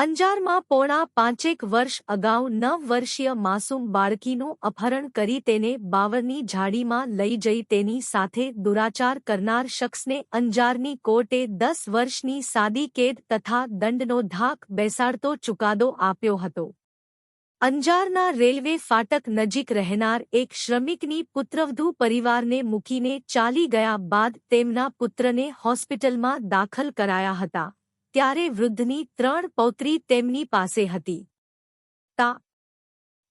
અંજારમાં પોણા પાંચેક વર્ષ અગાઉ નવ વર્ષીય માસૂમ બાળકીનું અપહરણ કરી તેને બાવરની ઝાડીમાં લઈ જઈ તેની સાથે દુરાચાર કરનાર શખ્સને અંજારની કોર્ટે દસ વર્ષની સાદી કેદ તથા દંડનો ધાક બેસાડતો ચુકાદો આપ્યો હતો. અંજારના રેલવે ફાટક નજીક રહેનાર એક શ્રમિકની પુત્રવધુ પરિવારને મૂકીને ચાલી ગયા બાદ તેમના પુત્રને હોસ્પિટલમાં દાખલ કરાયા હતા. ત્યારે વૃદ્ધની ત્રણ પૌત્રી તેમની પાસે હતી. તા.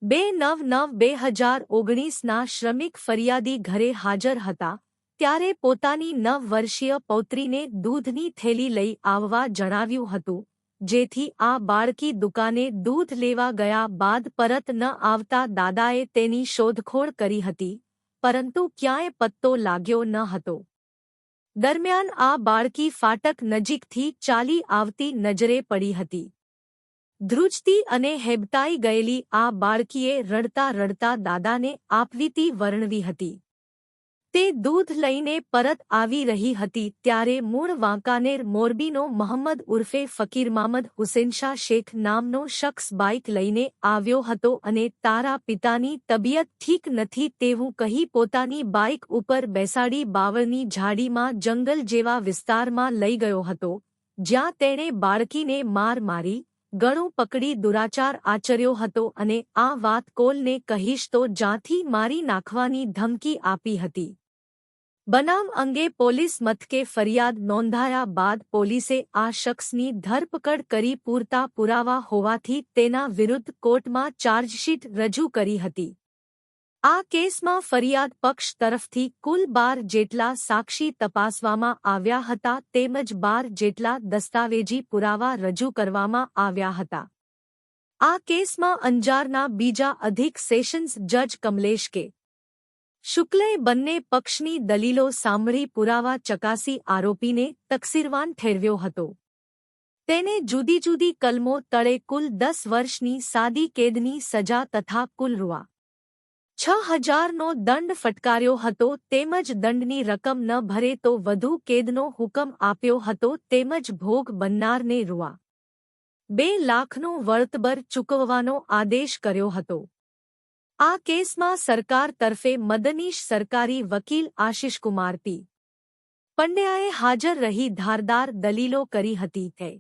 બે નવ નવ બે હજાર ઓગણીસના શ્રમિક ફરિયાદી ઘરે હાજર હતા, ત્યારે પોતાની નવ વર્ષીય પૌત્રીને દૂધની થેલી લઈ આવવા જણાવ્યું હતું, જેથી આ બાળકી દુકાને દૂધ લેવા ગયા બાદ પરત ન આવતા દાદાએ તેની શોધખોળ કરી હતી, પરંતુ ક્યાંય પત્તો લાગ્યો ન હતો. દરમિયાન આ બાળકી ફાટક નજીકથી ચાલી આવતી નજરે પડી હતી. ધ્રુજતી અને હેબતાઈ ગયેલી આ બાળકીએ રડતા રડતા દાદાને આપવીતી વર્ણવી હતી. તે દૂધ લઈને પરત આવી રહી હતી ત્યારે મૂળ વાંકાનેર મોરબીનો મોહમ્મદ ઉર્ફે ફકીર મામદ હુસેનશાહ શેખ નામનો શખ્સ બાઇક લઈને આવ્યો હતો અને તારા પિતાની તબિયત ઠીક નથી તેવું કહી પોતાની બાઇક ઉપર બેસાડી બાવળની ઝાડીમાં જંગલ જેવા વિસ્તારમાં લઈ ગયો હતો, જ્યાં તેણે બાળકીને માર મારી ગળું પકડી દુરાચાર આચર્યો હતો અને આ વાત કોલને કહીશ તો જ્યાંથી મારી નાખવાની ધમકી આપી હતી. બનાવ અંગે પોલીસ મથકે ફરિયાદ નોંધાયા બાદ પોલીસે આ શખ્સની ધરપકડ કરી પૂરતા પુરાવા હોવાથી તેના વિરુદ્ધ કોર્ટમાં ચાર્જશીટ રજૂ કરી હતી. આ કેસમાં ફરિયાદ પક્ષ તરફથી કુલ બાર જેટલા સાક્ષી તપાસવામાં આવ્યા હતા તેમજ બાર જેટલા દસ્તાવેજી પુરાવા રજૂ કરવામાં આવ્યા હતા. આ કેસમાં અંજારના બીજા અધિક સેશન્સ જજ કમલેશ કે. શુક્લે બંને પક્ષની દલીલો સાંભળી પુરાવા ચકાસી આરોપીને તકસીરવાન ઠેરવ્યો હતો. તેને જુદી જુદી કલમો તળે કુલ દસ વર્ષની સાદી કેદની સજા તથા કુલ રૂઆ છ હજારનો દંડ ફટકાર્યો હતો, તેમજ દંડની રકમ ન ભરે તો વધુ કેદનો હુકમ આપ્યો હતો, તેમજ ભોગ બનનારને રૂઆ. બે લાખનું વળતબર ચૂકવવાનો આદેશ કર્યો હતો. આ કેસમાં સરકાર તરફે મદનીશ સરકારી વકીલ આશિષકુમાર પી પંડ્યાએ હાજર રહી ધારદાર દલીલો કરી હતી